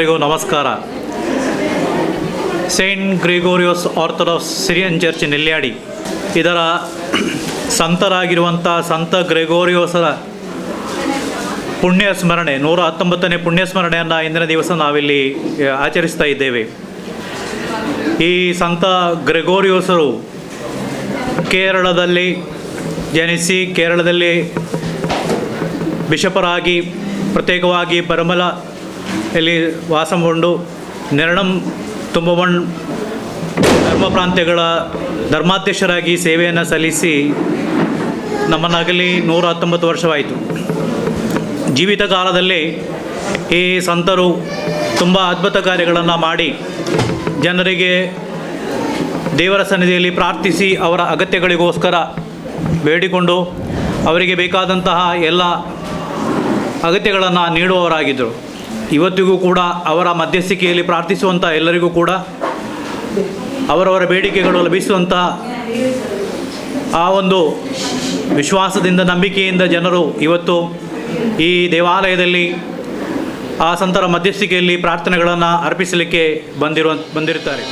ಎಲ್ಲರಿಗೂ ನಮಸ್ಕಾರ. Saint Gregorios orthodox Syrian church Nelyadi. ಇದರ ಸಂತರಾಗಿರುವಂಥ ಸಂತ ಗ್ರೆಗೋರಿಯೋಸರ ಪುಣ್ಯ ಸ್ಮರಣೆ ನೂರ ಹತ್ತೊಂಬತ್ತನೇ ಪುಣ್ಯ ಸ್ಮರಣೆಯನ್ನು ಇಂದಿನ ದಿವಸ ನಾವಿಲ್ಲಿ ಆಚರಿಸ್ತಾ ಇದ್ದೇವೆ. ಈ ಸಂತ ಗ್ರೆಗೋರಿಯೋಸರು ಕೇರಳದಲ್ಲಿ ಜನಿಸಿ, ಕೇರಳದಲ್ಲಿ ಬಿಷಪರಾಗಿ, ಪ್ರತ್ಯೇಕವಾಗಿ, ಪರಮಲ ಇಲ್ಲಿ ವಾಸಗೊಂಡು ನೆರಳಂ ತುಂಬವಣ್ ಧರ್ಮ ಪ್ರಾಂತ್ಯಗಳ ಧರ್ಮಾಧ್ಯಕ್ಷರಾಗಿ ಸೇವೆಯನ್ನು ಸಲ್ಲಿಸಿ ನಮ್ಮನ್ನಾಗಲಿ ನೂರ ಹತ್ತೊಂಬತ್ತು ವರ್ಷವಾಯಿತು. ಜೀವಿತ ಕಾಲದಲ್ಲಿ ಈ ಸಂತರು ತುಂಬ ಅದ್ಭುತ ಕಾರ್ಯಗಳನ್ನು ಮಾಡಿ ಜನರಿಗೆ ದೇವರ ಸನ್ನಿಧಿಯಲ್ಲಿ ಪ್ರಾರ್ಥಿಸಿ ಅವರ ಅಗತ್ಯಗಳಿಗೋಸ್ಕರ ಬೇಡಿಕೊಂಡು ಅವರಿಗೆ ಬೇಕಾದಂತಹ ಎಲ್ಲ ಅಗತ್ಯಗಳನ್ನು ನೀಡುವವರಾಗಿದ್ದರು ಇವತ್ತಿಗೂ ಕೂಡ ಅವರ ಮಧ್ಯಸ್ಥಿಕೆಯಲ್ಲಿ ಪ್ರಾರ್ಥಿಸುವಂಥ ಎಲ್ಲರಿಗೂ ಕೂಡ ಅವರವರ ಬೇಡಿಕೆಗಳು ಲಭಿಸುವಂಥ ಆ ಒಂದು ವಿಶ್ವಾಸದಿಂದ, ನಂಬಿಕೆಯಿಂದ ಜನರು ಇವತ್ತು ಈ ದೇವಾಲಯದಲ್ಲಿ ಆ ಸಂತರ ಮಧ್ಯಸ್ಥಿಕೆಯಲ್ಲಿ ಪ್ರಾರ್ಥನೆಗಳನ್ನು ಅರ್ಪಿಸಲಿಕ್ಕೆ ಬಂದಿರುವ ಬಂದಿರುತ್ತಾರೆ.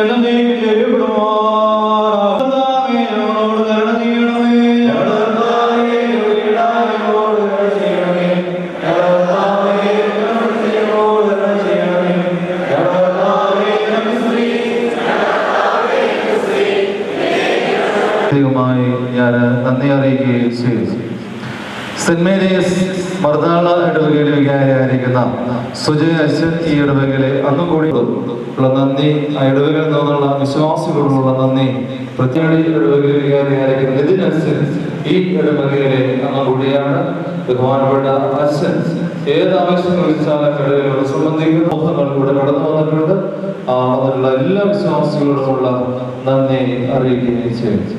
എന്നേക്കും സെന്റ് മേരീസ് മർദ്ദാള ഇടവകയിലെ വികാരി വികാരിയായിരിക്കുന്ന സുജയ അശ്വത് ഈ ഇടവകയിലെ അന്നും കൂടി ഉള്ള നന്ദി ആ ഇടവകയിൽ നിന്നുള്ള വിശ്വാസികളോടുള്ള നന്ദി പ്രത്യേക ഇടവകയിലെ വികാരിയായിരിക്കുന്ന ഈ ഇടവകയിലെ അന്നും കൂടിയാണ് ബഹുമാനപ്പെട്ട അശ്വൻ ഏത് ആവശ്യം വിളിച്ചാലും ഇടവകയിലൂടെ സംബന്ധിക്കുന്ന മോഹങ്ങൾ കൂടെ കടന്നു വന്നിട്ടുണ്ട് ആ വന്നിട്ടുള്ള എല്ലാ വിശ്വാസികളോടുമുള്ള നന്ദി അറിയിക്കുകയും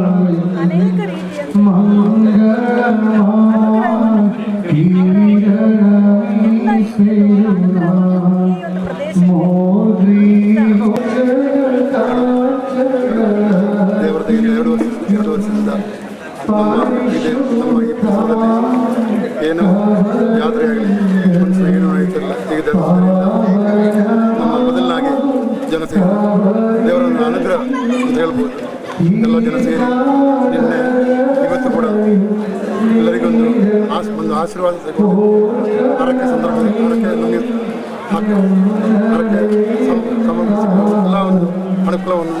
ಇದೆ ನಮ್ಮ ಈ ಪರಿಸರದಲ್ಲಿ ಏನು ಏನು ಆಯ್ತಲ್ಲ ತೆಗೆದದ್ದರಿಂದ ನಮ್ಮ ಜನ ಸೇರಿ ದೇವರನ್ನು ಅನುಗ್ರಹ ಅಂತ ಹೇಳ್ಬೋದು. ಎಲ್ಲ ಜನ ಸೇರಿ ನಿನ್ನೆ ಇವತ್ತು ಕೂಡ ಎಲ್ಲರಿಗೊಂದು ಆಸ್, ಒಂದು ಆಶೀರ್ವಾದ ತಗೊಂಡು ಹರಕೆ ಸಂದರ್ಭದಲ್ಲಿ ನಮಗೆ ಸಂಬಂಧಿಸಿದ ಎಲ್ಲ ಒಂದು ಅನುಕೂಲವನ್ನು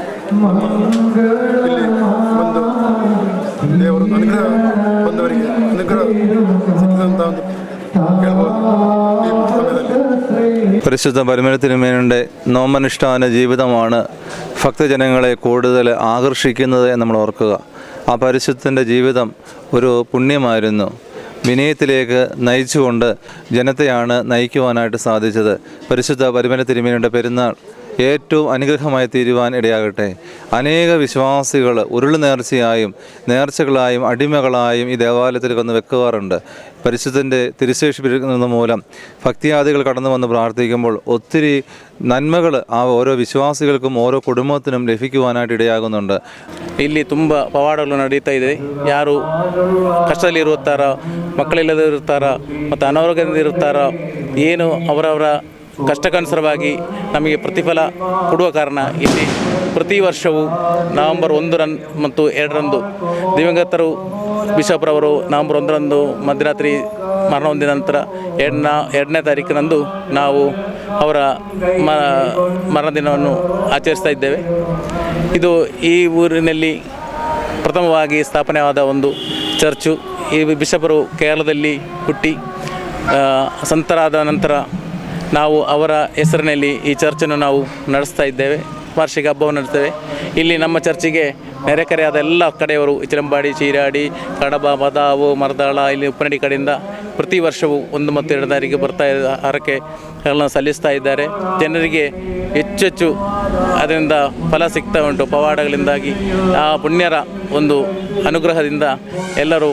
ಇಲ್ಲಿ പരിശുദ്ധ പരിമലത്തിരുമേനയുടെ നോമനുഷ്ഠാന ജീവിതമാണ് ഭക്തജനങ്ങളെ കൂടുതൽ ആകർഷിക്കുന്നത് നമ്മൾ ഓർക്കുക. ആ പരിശുദ്ധന്റെ ജീവിതം ഒരു പുണ്യമായിരുന്നു. വിനയത്തിലേക്ക് നയിച്ചുകൊണ്ട് ജനത്തെയാണ് നയിക്കുവാനായിട്ട് സാധിച്ചത്. പരിശുദ്ധ പരിമല തിരുമേനിയുടെ പെരുന്നാൾ. ഏറ്റവും അനുഗ്രഹമായി തീരുവാൻ ഇടയാകട്ടെ. അനേക വിശ്വാസികൾ ഉരുൾ നേർച്ചയായും നേർച്ചകളായും അടിമകളായും ഈ ദേവാലയത്തിൽ വന്ന് വെക്കുവാറുണ്ട്. പരിശുദ്ധന്റെ തിരുശേഷിപ്പിക്കുന്ന മൂലം ഭക്തിയാദികൾ കടന്നു വന്ന് പ്രാർത്ഥിക്കുമ്പോൾ ഒത്തിരി നന്മകൾ ആ ഓരോ വിശ്വാസികൾക്കും ഓരോ കുടുംബത്തിനും ലഭിക്കുവാനായിട്ട് ഇടയാകുന്നുണ്ട്. ಇಲ್ಲಿ ತುಂಬ നടീത്താ ഇത് ಇದೆ. ಯಾರು മക്കളില്ലാതെ ഇരുത്താറോ ಮತ್ತು ಅನಾರೋಗ್ಯದಿಂದ ഇരുത്താറോ ಏನು അവരവരാ ಕಷ್ಟಕ್ಕನುಸಾರವಾಗಿ ನಮಗೆ ಪ್ರತಿಫಲ ಕೊಡುವ ಕಾರಣ ಇಲ್ಲಿ ಪ್ರತಿ ವರ್ಷವೂ ನವೆಂಬರ್ ಒಂದು ರನ್ ಮತ್ತು ಎರಡರಂದು ದಿವಂಗತರು ಬಿಷಪ್ರವರು ನವೆಂಬರ್ ಒಂದರಂದು ಮಧ್ಯರಾತ್ರಿ ಮರಣ ಹೊಂದಿದ ನಂತರ ಎರಡನ, ಎರಡನೇ ತಾರೀಕಿನಂದು ನಾವು ಅವರ ಮರಣ ದಿನವನ್ನು ಆಚರಿಸ್ತಾ ಇದ್ದೇವೆ. ಇದು ಈ ಊರಿನಲ್ಲಿ ಪ್ರಥಮವಾಗಿ ಸ್ಥಾಪನೆಯಾದ ಒಂದು ಚರ್ಚು. ಈ ಬಿಷಪರು ಕೇರಳದಲ್ಲಿ ಹುಟ್ಟಿ ಸಂತರಾದ ನಂತರ ನಾವು ಅವರ ಹೆಸರಿನಲ್ಲಿ ಈ ಚರ್ಚನ್ನು ನಾವು ನಡೆಸ್ತಾ ಇದ್ದೇವೆ. ವಾರ್ಷಿಕ ಹಬ್ಬವನ್ನು ನಡೆಸ್ತೇವೆ. ಇಲ್ಲಿ ನಮ್ಮ ಚರ್ಚಿಗೆ ನೆರೆಕರೆಯಾದ ಎಲ್ಲ ಕಡೆಯವರು, ಚಿರಂಬಾಡಿ, ಚೀರಾಡಿ, ಕಡಬ ಮದಾವು ಮರದಾಳ, ಇಲ್ಲಿ ಉಪ್ಪನಡಿ ಕಡೆಯಿಂದ ಪ್ರತಿ ವರ್ಷವೂ ಒಂದು ಮತ್ತು ಎರಡು ತಾರೀಕು ಬರ್ತಾ ಹರಕೆಗಳನ್ನು ಸಲ್ಲಿಸ್ತಾ ಇದ್ದಾರೆ. ಜನರಿಗೆ ಹೆಚ್ಚೆಚ್ಚು ಹೆಚ್ಚು ಅದರಿಂದ ಫಲ ಸಿಗ್ತಾ ಉಂಟು. ಪವಾಡಗಳಿಂದಾಗಿ ಆ ಪುಣ್ಯರ ಒಂದು ಅನುಗ್ರಹದಿಂದ ಎಲ್ಲರೂ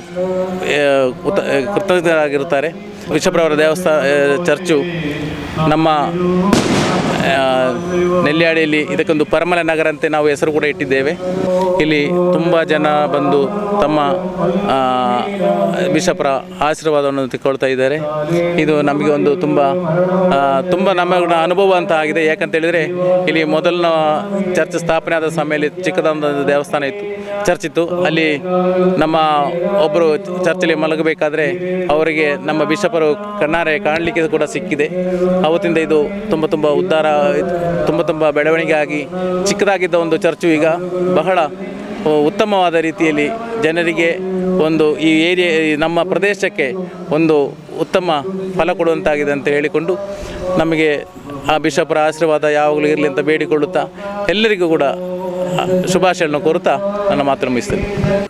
ಕೃತಜ್ಞರಾಗಿರುತ್ತಾರೆ. ವಿಶ್ವಪ್ರವರ ದೇವಸ್ಥಾನ ಚರ್ಚು ನಮ್ಮ ಆ, ನೆಲ್ಯಾಡಿಯಲ್ಲಿ ಇದಕ್ಕೊಂದು ಪರಮಲ ನಗರ ಅಂತ ನಾವು ಹೆಸರು ಕೂಡ ಇಟ್ಟಿದ್ದೇವೆ. ಇಲ್ಲಿ ತುಂಬ ಜನ ಬಂದು ತಮ್ಮ ಬಿಷಪ್ರ ಆಶೀರ್ವಾದವನ್ನು ತಿಳ್ಕೊಳ್ತಾ ಇದ್ದಾರೆ. ಇದು ನಮಗೆ ಒಂದು ತುಂಬ ತುಂಬ ನಮ್ಮ ಅನುಭವ ಅಂತ ಆಗಿದೆ. ಯಾಕಂತ ಹೇಳಿದರೆ ಇಲ್ಲಿ ಮೊದಲಿನ ಚರ್ಚ್ ಸ್ಥಾಪನೆ ಆದ ಸಮಯದಲ್ಲಿ ಚಿಕ್ಕದೊಂದು ದೇವಸ್ಥಾನ ಇತ್ತು. ಚರ್ಚ್ ಇತ್ತು ಅಲ್ಲಿ ನಮ್ಮ ಒಬ್ಬರು ಚರ್ಚಲ್ಲಿ ಮಲಗಬೇಕಾದ್ರೆ ಅವರಿಗೆ ನಮ್ಮ ಬಿಷಪರು ಕಣ್ಣಾರೆ ಕಾಣಲಿಕ್ಕೆ ಕೂಡ ಸಿಕ್ಕಿದೆ. ಅವತ್ತಿಂದ ಇದು ತುಂಬ ತುಂಬ ಉದ್ಧಾರ ತುಂಬ ತುಂಬ ಬೆಳವಣಿಗೆ ಆಗಿ ಚಿಕ್ಕದಾಗಿದ್ದ ಒಂದು ಚರ್ಚು ಈಗ ಬಹಳ ಉತ್ತಮವಾದ ರೀತಿಯಲ್ಲಿ ಜನರಿಗೆ ಒಂದು ಈ ಏರಿಯಾ ನಮ್ಮ ಪ್ರದೇಶಕ್ಕೆ ಒಂದು ಉತ್ತಮ ಫಲ ಕೊಡುವಂತಾಗಿದೆ ಅಂತ ಹೇಳಿಕೊಂಡು ನಮಗೆ ಆ ಬಿಷಪರ ಆಶೀರ್ವಾದ ಯಾವಾಗಲೂ ಇರಲಿ ಅಂತ ಬೇಡಿಕೊಳ್ಳುತ್ತಾ ಎಲ್ಲರಿಗೂ ಕೂಡ ಶುಭಾಶಯಗಳನ್ನು ಕೋರುತ್ತಾ ನನ್ನ ಮಾತನ್ನು ಮುಗಿಸ್ತೇನೆ.